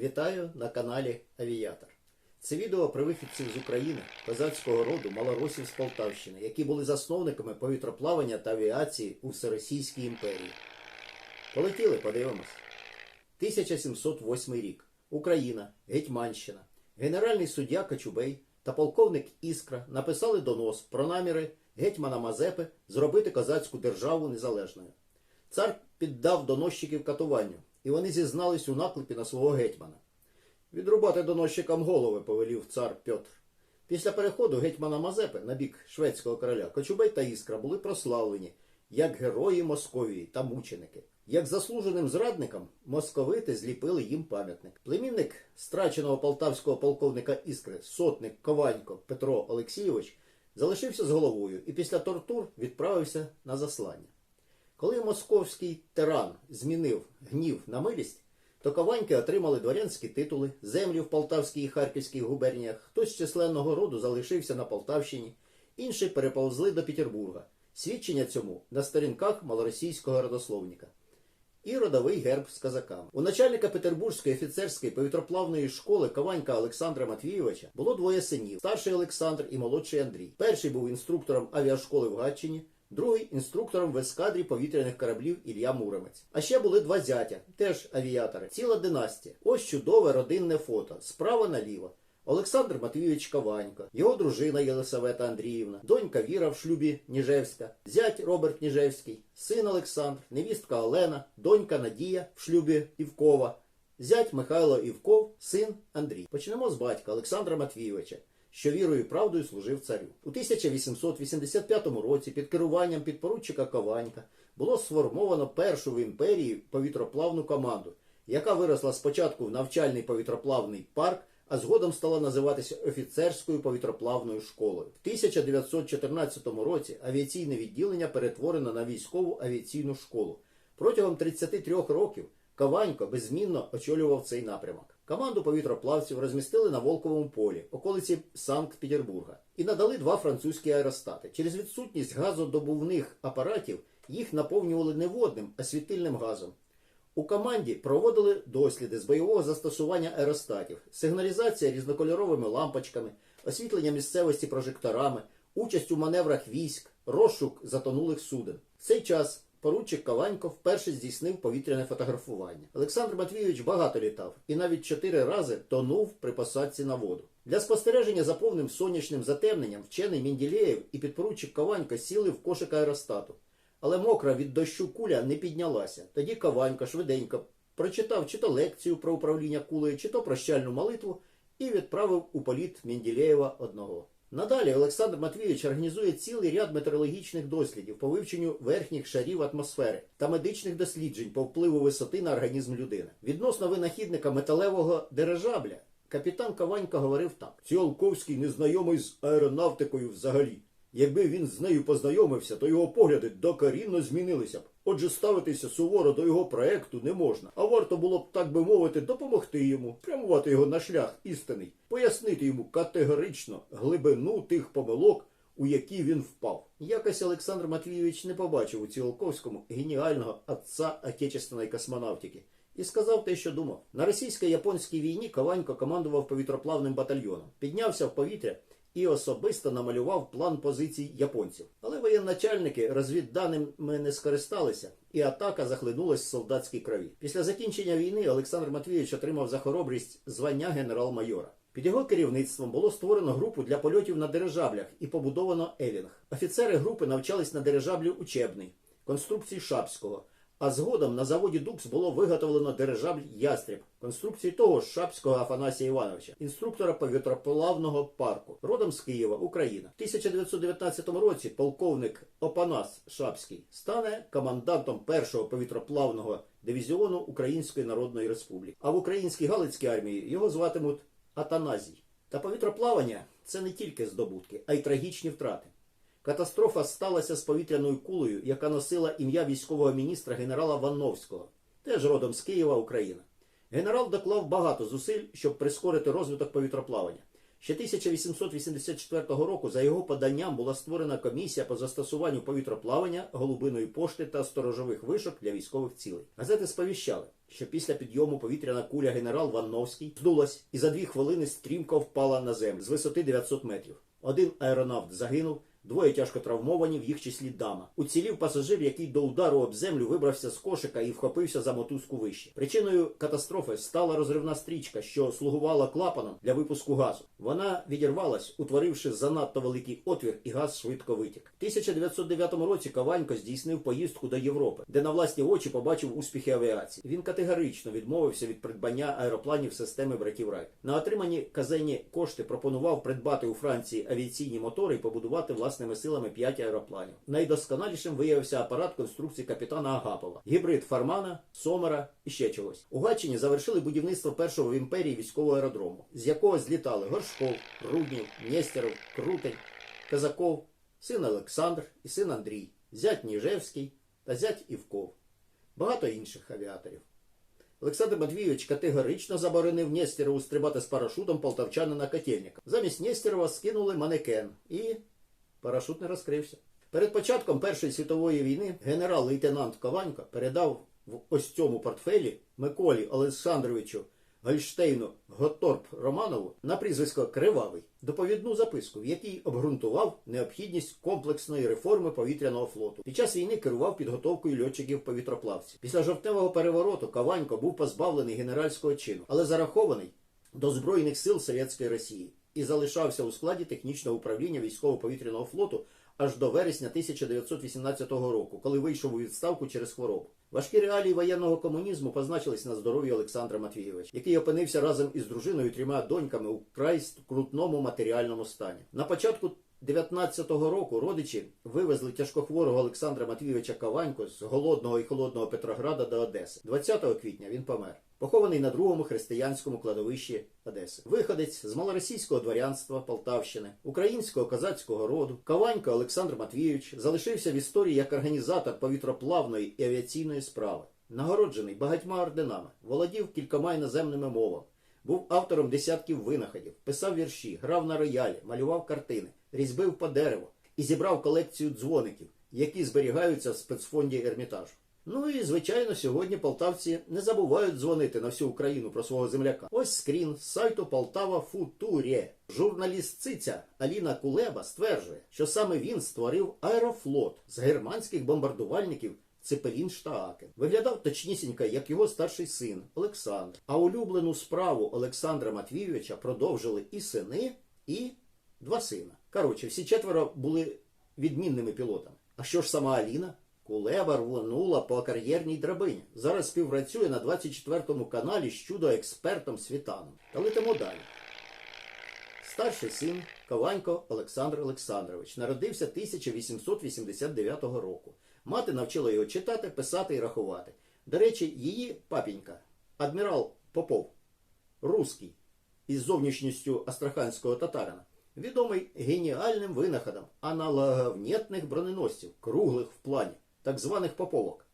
Вітаю на каналі Авіатор. Це відео про вихідців з України, козацького роду малоросів з Полтавщини, які були засновниками повітроплавання та авіації у Всеросійській імперії. Полетіли, подивимось. 1708 рік. Україна, Гетьманщина. Генеральний суддя Кочубей та полковник Іскра написали донос про наміри гетьмана Мазепи зробити козацьку державу незалежною. Цар піддав доносчиків катуванню, і вони зізнались у наклепі на свого гетьмана. Відрубати доносчикам голови повелів цар Петр. Після переходу гетьмана Мазепи на бік шведського короля Кочубей та Іскра були прославлені як герої Московії та мученики. Як заслуженим зрадникам московити зліпили їм пам'ятник. Племінник страченого полтавського полковника Іскри, сотник Кованько Петро Олексійович, залишився з головою і після тортур відправився на заслання. Коли московський тиран змінив гнів на милість, то кованьки отримали дворянські титули, землі в Полтавській і Харківській губерніях, хтось з численного роду залишився на Полтавщині, інші переповзли до Петербурга. Свідчення цьому на сторінках малоросійського родословника. І родовий герб з казаками. У начальника Петербурзької офіцерської повітроплавної школи Кованька Олександра Матвійовича було двоє синів: старший Олександр і молодший Андрій. Перший був інструктором авіашколи в Гатчині, другий інструктором в ескадрі повітряних кораблів Ілля Муромець. А ще були два зятя, теж авіатори. Ціла династія. Ось чудове родинне фото. Справа наліво. Олександр Матвійович Кованько, його дружина Єлисавета Андріївна, донька Віра в шлюбі Ніжевська, зять Роберт Ніжевський, син Олександр, невістка Олена, донька Надія в шлюбі Івкова, зять Михайло Івков, син Андрій. Почнемо з батька Олександра Матвійовича, що вірою і правдою служив царю. У 1885 році під керуванням підпоручика Кованька було сформовано першу в імперії повітроплавну команду, яка виросла спочатку в навчальний повітроплавний парк а згодом стала називатися офіцерською повітроплавною школою. В 1914 році авіаційне відділення перетворено на військову авіаційну школу. Протягом 33 років Каванько беззмінно очолював цей напрямок. Команду повітроплавців розмістили на Волковому полі, околиці Санкт-Петербурга, і надали два французькі аеростати. Через відсутність газодобувних апаратів їх наповнювали не водним, а світильним газом. У команді проводили досліди з бойового застосування аеростатів, сигналізація різнокольоровими лампочками, освітлення місцевості прожекторами, участь у маневрах військ, розшук затонулих суден. В цей час поручик Каванько вперше здійснив повітряне фотографування. Олександр Матвійович багато літав і навіть чотири рази тонув при посадці на воду. Для спостереження за повним сонячним затемненням вчений Менділеєв і підпоручик Каванько сіли в кошик аеростату. Але мокра від дощу куля не піднялася. Тоді Каванько швиденько прочитав чи то лекцію про управління кулею, чи то прощальну молитву і відправив у політ Менділеєва одного. Надалі Олександр Матвійович організує цілий ряд метеорологічних дослідів по вивченню верхніх шарів атмосфери та медичних досліджень по впливу висоти на організм людини. Відносно винахідника металевого дирижабля капітан Каванька говорив так: Ціолковський незнайомий з аеронавтикою взагалі. Якби він з нею познайомився, то його погляди докорінно змінилися б. Отже, ставитися суворо до його проекту не можна. А варто було б, так би мовити, допомогти йому, прямувати його на шлях істинний, пояснити йому категорично глибину тих помилок, у які він впав. Якось Олександр Матвійович не побачив у Цілковському геніального отца отечественної космонавтики. І сказав те, що думав. На російсько-японській війні Кованько командував повітроплавним батальйоном, піднявся в повітря і особисто намалював план позицій японців. Але воєначальники розвідданими не скористалися, і атака захлинулась в солдатській крові. Після закінчення війни Олександр Матвійович отримав за хоробрість звання генерал-майора. Під його керівництвом було створено групу для польотів на дирижаблях і побудовано Елінг. Офіцери групи навчались на дирижаблі учебний, конструкції Шапського. А згодом на заводі Дукс було виготовлено дирижабль Ястріб конструкції того ж Шапського Афанасія Івановича, інструктора повітроплавного парку, родом з Києва, Україна. В 1919 році полковник Опанас Шапський стане командантом першого повітроплавного дивізіону Української Народної Республіки. А в українській Галицькій армії його зватимуть Атаназій. Та повітроплавання це не тільки здобутки, а й трагічні втрати. Катастрофа сталася з повітряною кулею, яка носила ім'я військового міністра генерала Ванновського, теж родом з Києва, Україна. Генерал доклав багато зусиль, щоб прискорити розвиток повітроплавання. Ще 1884 року за його поданням була створена комісія по застосуванню повітроплавання, голубиної пошти та сторожових вишок для військових цілей. Газети сповіщали, що після підйому повітряна куля генерал Ванновський здулась і за дві хвилини стрімко впала на землю з висоти 900 метрів. Один аеронавт загинув, двоє тяжко травмовані, в їх числі дама. Уцілів пасажир, який до удару об землю вибрався з кошика і вхопився за мотузку вище. Причиною катастрофи стала розривна стрічка, що слугувала клапаном для випуску газу. Вона відірвалась, утворивши занадто великий отвір, і газ швидко витік. В 1909 році Каванько здійснив поїздку до Європи, де на власні очі побачив успіхи авіації. Він категорично відмовився від придбання аеропланів системи братів Райт. На отримані казенні кошти пропонував придбати у Франції авіаційні мотори і побудувати власними силами 5 аеропланів. Найдосконалішим виявився апарат конструкції капітана Агапова, гібрид Фармана, Сомера і ще чогось. У Гатчині завершили будівництво першого в імперії військового аеродрому, з якого злітали Горшков, Руднів, Нєстеров, Крутень, Казаков, син Олександр і син Андрій, зять Ніжевський та зять Івков. Багато інших авіаторів. Олександр Матвійович категорично заборонив Нєстерову стрибати з парашутом полтавчанина Котельника. Замість Нєстерова скинули манекен і парашут не розкрився. Перед початком Першої світової війни генерал-лейтенант Кованько передав в ось цьому портфелі Миколі Олександровичу Гольштейну Готторп Романову на прізвисько Кривавий доповідну записку, в якій обґрунтував необхідність комплексної реформи повітряного флоту. Під час війни керував підготовкою льотчиків повітроплавців. Після жовтневого перевороту Каванько був позбавлений генеральського чину, але зарахований до Збройних сил Совєтської Росії і залишався у складі технічного управління військово-повітряного флоту аж до вересня 1918 року, коли вийшов у відставку через хворобу. Важкі реалії воєнного комунізму позначились на здоров'ї Олександра Матвійовича, який опинився разом із дружиною трьома доньками у край крутному матеріальному стані. На початку 19-го року родичі вивезли тяжкохворого Олександра Матвійовича Каванько з голодного і холодного Петрограда до Одеси. 20 квітня він помер. Похований на другому християнському кладовищі Одеси. Виходець з малоросійського дворянства Полтавщини, українського козацького роду, Каванько Олександр Матвійович залишився в історії як організатор повітроплавної і авіаційної справи. Нагороджений багатьма орденами, володів кількома іноземними мовами, був автором десятків винаходів, писав вірші, грав на роялі, малював картини, різьбив по дереву і зібрав колекцію дзвоників, які зберігаються в спецфонді Ермітажу. Ну і звичайно, сьогодні полтавці не забувають дзвонити на всю Україну про свого земляка. Ось скрін з сайту Полтава Футурє. Журналістциця Аліна Кулеба стверджує, що саме він створив аерофлот з германських бомбардувальників Цепелін Штаакен. Виглядав точнісінько, як його старший син Олександр. А улюблену справу Олександра Матвійовича продовжили і сини, і два сина. Коротше, всі четверо були відмінними пілотами. А що ж сама Аліна? Кулеба рвонула по кар'єрній драбині. Зараз співпрацює на 24-му каналі з чудо-експертом Світаном. Та летимо далі. Старший син Кованько Олександр Олександрович народився 1889 року. Мати навчила його читати, писати і рахувати. До речі, її папінька, адмірал Попов, русський, із зовнішністю астраханського татарина, відомий геніальним винаходом аналоговнітних броненосців, круглих в плані, так званих поповок,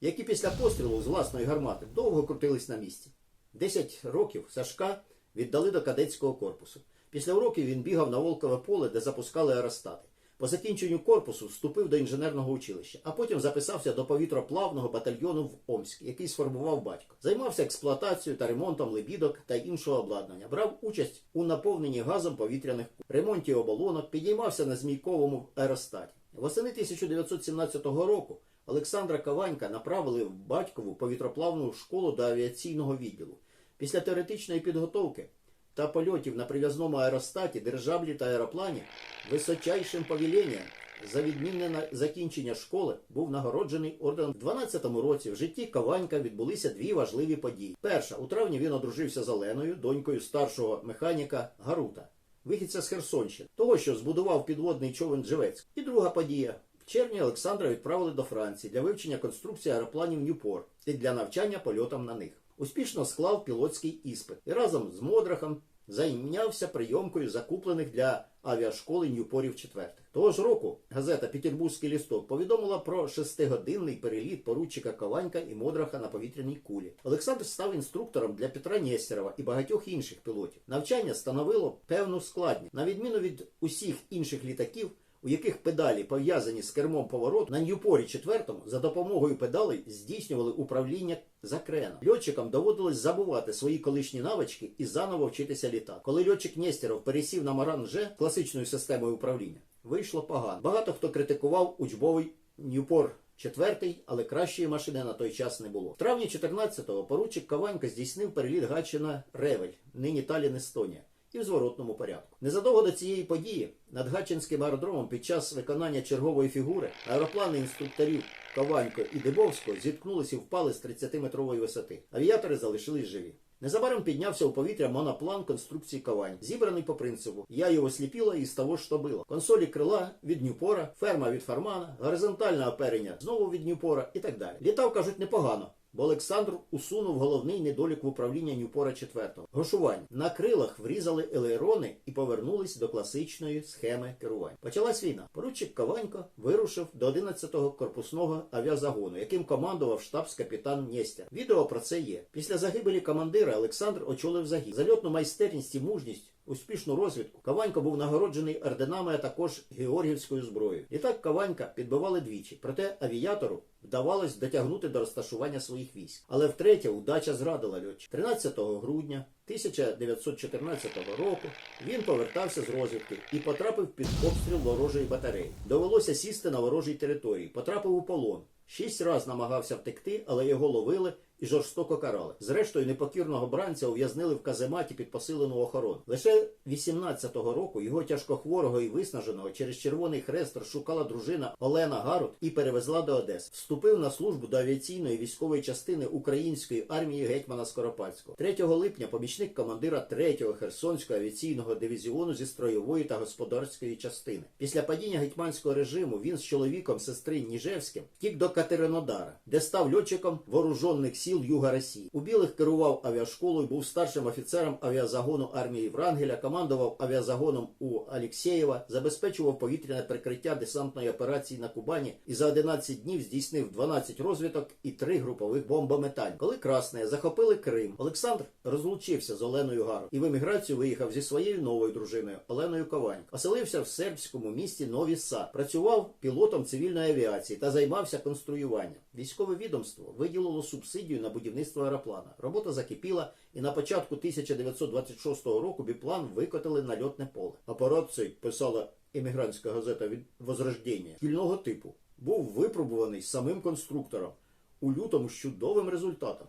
які після пострілу з власної гармати довго крутились на місці. Десять років Сашка віддали до кадетського корпусу. Після уроків він бігав на Волкове поле, де запускали аеростати. По закінченню корпусу вступив до інженерного училища, а потім записався до повітроплавного батальйону в Омськ, який сформував батько. Займався експлуатацією та ремонтом лебідок та іншого обладнання. Брав участь у наповненні газом повітряних куль, ремонті оболонок, підіймався на змійковому аеростаті. Восени 1917 року Олександра Каванька направили в батькову повітроплавну школу до авіаційного відділу. Після теоретичної підготовки та польотів на прив'язному аеростаті, держаблі та аероплані височайшим повіленням за відмінне на- закінчення школи був нагороджений орденом. В 12-му році в житті Каванька відбулися дві важливі події. Перша у травні він одружився з Оленою, донькою старшого механіка Гарута, вихідця з Херсонщини, того, що збудував підводний човен Джевець. І друга подія. В червні Олександра відправили до Франції для вивчення конструкції аеропланів Ньюпор і для навчання польотам на них. Успішно склав пілотський іспит і разом з Модрахом зайнявся прийомкою закуплених для авіашколи Ньюпорів четвертих. Того ж року газета Петербурзький лісток повідомила про шестигодинний переліт поручика Кованька і Модраха на повітряній кулі. Олександр став інструктором для Петра Нєстерова і багатьох інших пілотів. Навчання становило певну складність. На відміну від усіх інших літаків, у яких педалі пов'язані з кермом повороту, на Ньюпорі 4 за допомогою педалей здійснювали управління за креном. Льотчикам доводилось забувати свої колишні навички і заново вчитися літати. Коли льотчик Нєстеров пересів на Маран Ж класичною системою управління, вийшло погано. Багато хто критикував учбовий Ньюпор четвертий, але кращої машини на той час не було. В травні 14-го поручик Каванько здійснив переліт Гатчина Ревель, нині Талін Естонія. І в зворотному порядку. Незадовго до цієї події над Гатчинським аеродромом під час виконання чергової фігури аероплани інструкторів Кованько і Дебовського зіткнулися і впали з 30-метрової висоти. Авіатори залишились живі. Незабаром піднявся у повітря моноплан конструкції Кавань, зібраний по принципу «Я його сліпіла із того, що було». Консолі крила від Ньюпора, ферма від Фармана, горизонтальне оперення знову від Ньюпора і так далі. Літав, кажуть, непогано. Бо Олександр усунув головний недолік в управління Ньюпора 4 Гошування. На крилах врізали елерони і повернулись до класичної схеми керування. Почалась війна. Поручик Каванько вирушив до 11-го корпусного авіазагону, яким командував штабс-капітан Нєстя. Відео про це є. Після загибелі командира Олександр очолив загін. Зальотну майстерність і мужність успішну розвідку. Каванько був нагороджений орденами, а також Георгіївською зброєю. Літак Каванька підбивали двічі, проте авіатору вдавалось дотягнути до розташування своїх військ. Але втретє удача зрадила льотчик. 13 грудня 1914 року він повертався з розвідки і потрапив під обстріл ворожої батареї. Довелося сісти на ворожій території, потрапив у полон. Шість раз намагався втекти, але його ловили і жорстоко карали. Зрештою, непокірного бранця ув'язнили в казематі під посилену охорону. Лише 18-го року його тяжкохворого і виснаженого через Червоний Хрест розшукала дружина Олена Гарут і перевезла до Одеси. Вступив на службу до авіаційної військової частини української армії гетьмана Скоропадського. 3 липня помічник командира 3-го Херсонського авіаційного дивізіону зі строєвої та господарської частини. Після падіння гетьманського режиму він з чоловіком сестри Ніжевським втік до Катеринодара, де став льотчиком вооружених сіл Юга Росії. У білих керував авіашколою, був старшим офіцером авіазагону армії Врангеля, командував авіазагоном у Алєксєєва, забезпечував повітряне прикриття десантної операції на Кубані і за 11 днів здійснив 12 розвиток і 3 групових бомбометань. Коли красне захопили Крим, Олександр розлучився з Оленою Гаро і в еміграцію виїхав зі своєю новою дружиною Оленою Кованько. Оселився в сербському місті Нові Сад. Працював пілотом цивільної авіації та займався конструюванням. Військове відомство виділило субсидію на будівництво аероплана. Робота закипіла, і на початку 1926 року біплан викотили на льотне поле. Апарат писала емігрантська газета від Возрождення шкільного типу. Був випробуваний самим конструктором у лютому з чудовим результатом.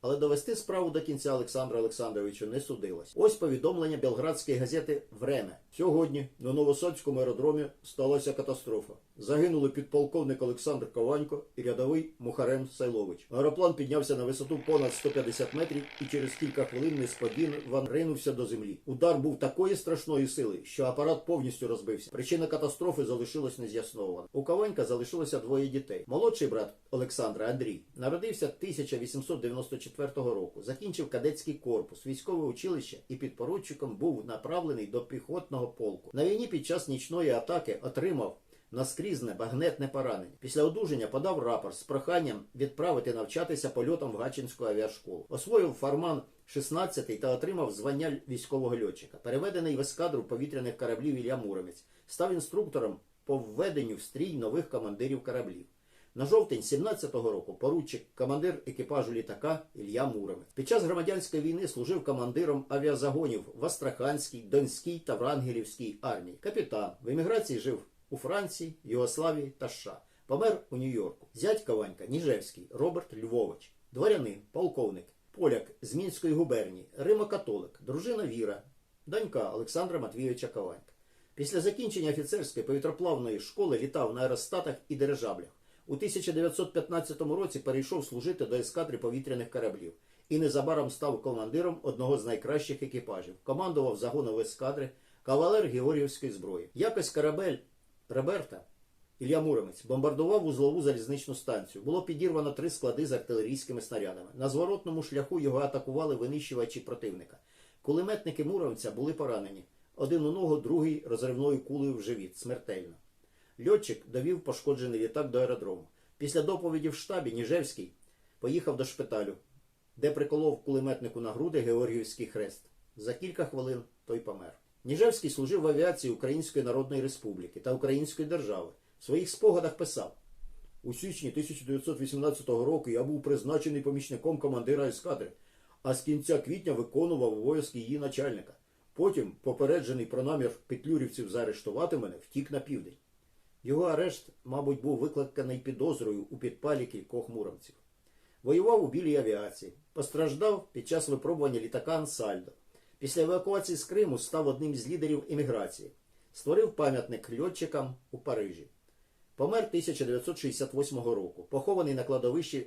Але довести справу до кінця Олександра Олександровича не судилось. Ось повідомлення белградської газети Време. Сьогодні на Новосадському аеродромі сталася катастрофа. Загинули підполковник Олександр Кованько і рядовий Мухарем Сайлович. Аероплан піднявся на висоту понад 150 метрів і через кілька хвилин несподівано ринувся до землі. Удар був такої страшної сили, що апарат повністю розбився. Причина катастрофи залишилась нез'яснована. У Кованька залишилося двоє дітей. Молодший брат Олександра Андрій народився 1894 року. Закінчив кадетський корпус, військове училище і підпоручиком був направлений до піхотного полку. На війні під час нічної атаки отримав наскрізне багнетне поранення. Після одужання подав рапорт з проханням відправити навчатися польотом в Гатчинську авіашколу. Освоїв фарман 16 та отримав звання військового льотчика. Переведений в ескадру повітряних кораблів Ілля Муромець. Став інструктором по введенню в стрій нових командирів кораблів. На жовтень 17-го року поручик, командир екіпажу літака Ілля Муромець. Під час громадянської війни служив командиром авіазагонів в Астраханській, Донській та Врангелівській армії. Капітан в еміграції жив у Франції, Югославії та США. Помер у Нью-Йорку. Зять Кованька Ніжевський Роберт Львович, дворянин, полковник, поляк з Мінської губернії, римокатолик, дружина Віра, донька Олександра Матвійовича Кованька. Після закінчення офіцерської повітроплавної школи літав на аеростатах і дирижаблях. У 1915 році перейшов служити до ескадри повітряних кораблів і незабаром став командиром одного з найкращих екіпажів. Командував загоном ескадри, кавалер Георгіївської зброї. Якось корабель Роберта Ілля Муромець бомбардував вузлову залізничну станцію. Було підірвано три склади з артилерійськими снарядами. На зворотному шляху його атакували винищувачі противника. Кулеметники Муромця були поранені. Один у ногу, другий розривною кулею в живіт. Смертельно. Льотчик довів пошкоджений літак до аеродрому. Після доповіді в штабі Ніжевський поїхав до шпиталю, де приколов кулеметнику на груди Георгіївський хрест. За кілька хвилин той помер. Ніжевський служив в авіації Української Народної Республіки та Української держави. В своїх спогадах писав: у січні 1918 року я був призначений помічником командира ескадри, а з кінця квітня виконував обов'язки її начальника. Потім, попереджений про намір петлюрівців заарештувати мене, втік на південь. Його арешт, мабуть, був викликаний підозрою у підпалі кількох муромців. Воював у білій авіації, постраждав під час випробування літака Ансальдо. Після евакуації з Криму став одним з лідерів еміграції. Створив пам'ятник льотчикам у Парижі. Помер 1968 року, похований на кладовищі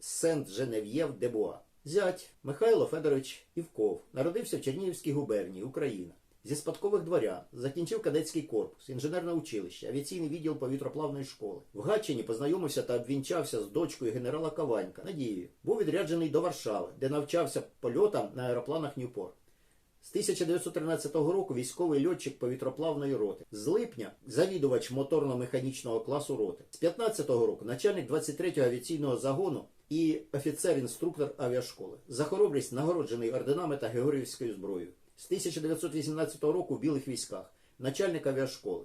Сент-Женев'єв де Буа. Зять Михайло Федорович Івков народився в Чернігівській губернії, Україна. Зі спадкових дворян закінчив кадетський корпус, інженерне училище, авіаційний відділ повітроплавної школи. В Гатчині познайомився та обвінчався з дочкою генерала Каванька Надією. Був відряджений до Варшави, де навчався польотам на аеропланах Ньюпорт. З 1913 року військовий льотчик повітроплавної роти. З липня завідувач моторно-механічного класу роти. З 15-го року начальник 23-го авіаційного загону і офіцер-інструктор авіашколи. За хоробрість нагороджений орденами та Георгіївською зброєю. З 1918 року в білих військах. Начальник авіашколи.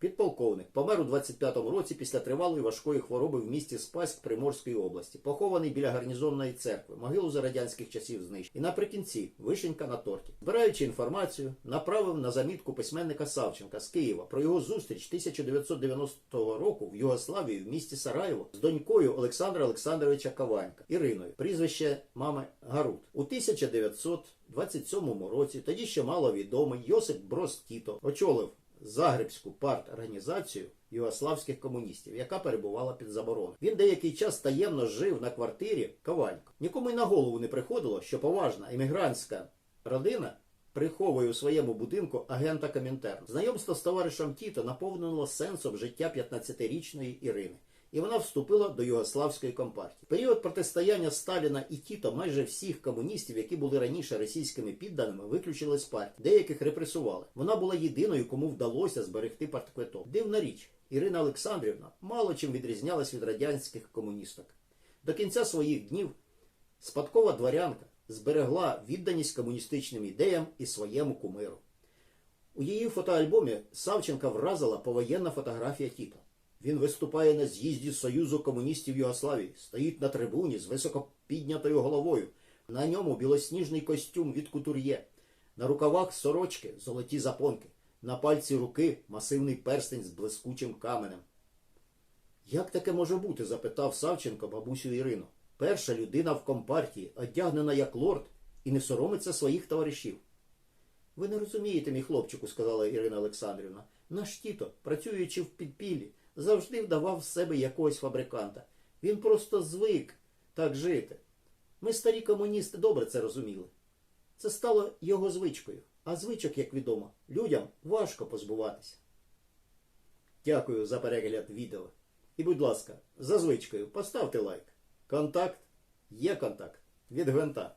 Підполковник помер у 25-му році після тривалої важкої хвороби в місті Спаськ Приморської області, похований біля гарнізонної церкви, могилу за радянських часів знищив. І наприкінці вишенька на торті. Збираючи інформацію, направив на замітку письменника Савченка з Києва про його зустріч 1990 року в Югославії в місті Сараєво з донькою Олександра Олександровича Каванька Іриною, прізвище мами Гарут. У 1927 році тоді ще мало відомий Йосип Брос Тіто очолив Загребську парторганізацію югославських комуністів, яка перебувала під забороною. Він деякий час таємно жив на квартирі Ковалько. Нікому й на голову не приходило, що поважна емігрантська родина приховує у своєму будинку агента Комінтерну. Знайомство з товаришем Тіто наповнило сенсом життя 15-річної Ірини. І вона вступила до югославської компартії. Період протистояння Сталіна і Тіто майже всіх комуністів, які були раніше російськими підданими, виключили з партії. Деяких репресували. Вона була єдиною, кому вдалося зберегти партквиток. Дивна річ, Ірина Олександрівна мало чим відрізнялась від радянських комуністок. До кінця своїх днів спадкова дворянка зберегла відданість комуністичним ідеям і своєму кумиру. У її фотоальбомі Савченка вразила повоєнна фотографія Тіто. Він виступає на з'їзді Союзу комуністів Югославії, стоїть на трибуні з високо піднятою головою. На ньому білосніжний костюм від кутур'є, на рукавах сорочки, золоті запонки, на пальці руки масивний перстень з блискучим каменем. Як таке може бути? запитав Савченко бабусю Ірину. Перша людина в компартії, одягнена як лорд, і не соромиться своїх товаришів. Ви не розумієте, мій хлопчику, сказала Ірина Олександрівна. Наш тіто, працюючи в підпіллі, завжди вдавав з себе якогось фабриканта. Він просто звик так жити. Ми, старі комуністи, добре це розуміли. Це стало його звичкою. А звичок, як відомо, людям важко позбуватися. Дякую за перегляд відео. І, будь ласка, за звичкою поставте лайк. Контакт є контакт від гвинта.